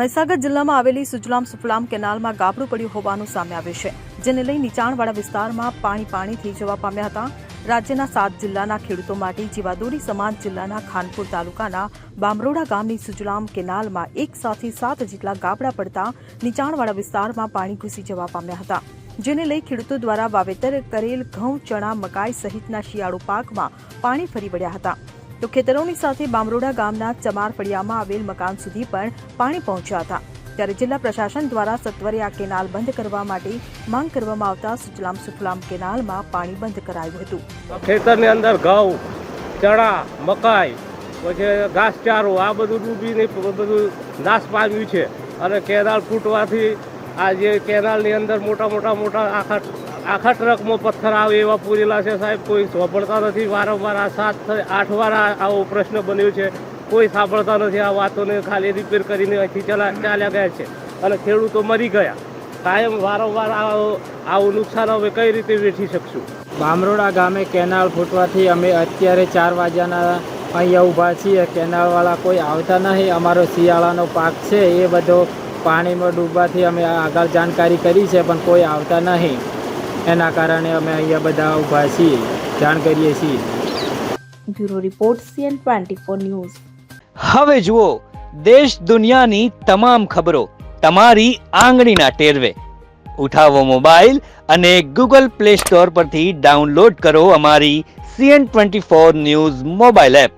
મહીસાગર જિલ્લામાં આવેલી સુજલામ સુફલામ કેનાલમાં ગાબડું પડ્યું હોવાનું સામે આવ્યું છે, જેને લઈ નીચાણવાળા વિસ્તારમાં પાણી પાણી થઈ જવા પામ્યા હતા. રાજ્યના સાત જિલ્લાના ખેડૂતો માટે જીવાદોરી સમાજ જિલ્લાના ખાનપુર તાલુકાના બામરોડા ગામની સુજલામ કેનાલમાં એક સાથે સાત જેટલા ગાબડા પડતા નીચાણવાળા વિસ્તારમાં પાણી ઘૂસી જવા પામ્યા હતા, જેને લઈ ખેડૂતો દ્વારા વાવેતર કરેલ ઘઉં, ચણા, મકાઈ સહિતના શિયાળુ પાકમાં પાણી ફરી વળ્યા હતા. તો ખેતરોની સાથે બામરોડા ગામના ચમાર ફળિયામાં આવેલ મકાન સુધી પણ પાણી પહોંચ્યા હતા. ત્યારે જિલ્લા પ્રશાસન દ્વારા સત્વરે આ કેનાલ બંધ કરવા માટે માંગ કરવામાં આવતા સુજલામ સુફલામ કેનાલમાં પાણી બંધ કરાયું હતું. ખેતરની અંદર ઘઉં, ચણા, મકાઈ, પછી ઘાસચારો, આ બધું ડૂબીને બધું નાશ પામ્યું છે. અને કેનાલ ફૂટવાથી આ જે કેનાલની અંદર મોટા મોટા મોટા આખા આખા ટ્રકમાં પથ્થર આવે એવા પૂરેલા છે સાહેબ. કોઈ સાંભળતા નથી. વારંવાર આ સાત આઠ વાર આવો પ્રશ્ન બન્યો છે. કોઈ સાંભળતા નથી. આ વાતોને ખાલી રિપેર કરીને અહીંથી ચલા ચાલ્યા ગયા છે. અને ખેડૂતો મરી ગયા. કાયમ વારંવાર આવો- નુકસાન હવે કઈ રીતે વેઠી શકશું? બામરોડા ગામે કેનાલ ફૂટવાથી અમે અત્યારે ચાર વાગ્યાના અહીંયા ઊભા છીએ. કેનાલવાળા કોઈ આવતા નહીં. અમારો શિયાળાનો પાક છે. એ બધો પાણીમાં ડૂબવાથી અમે આગળ જાણકારી કરી છે, પણ કોઈ આવતા નહીં. એના કારણે અમે અહીંયા બધા ઊભા છીએ જાણ કરીએ છીએ. Bureau report CN twenty four news. હવે જુઓ દેશ દુનિયાની તમામ ખબરો તમારી આંગળીના ટેરવે. ઉઠાવો મોબાઈલ અને ગૂગલ પ્લે સ્ટોર પરથી ડાઉનલોડ કરો અમારી CN twenty four news mobile app.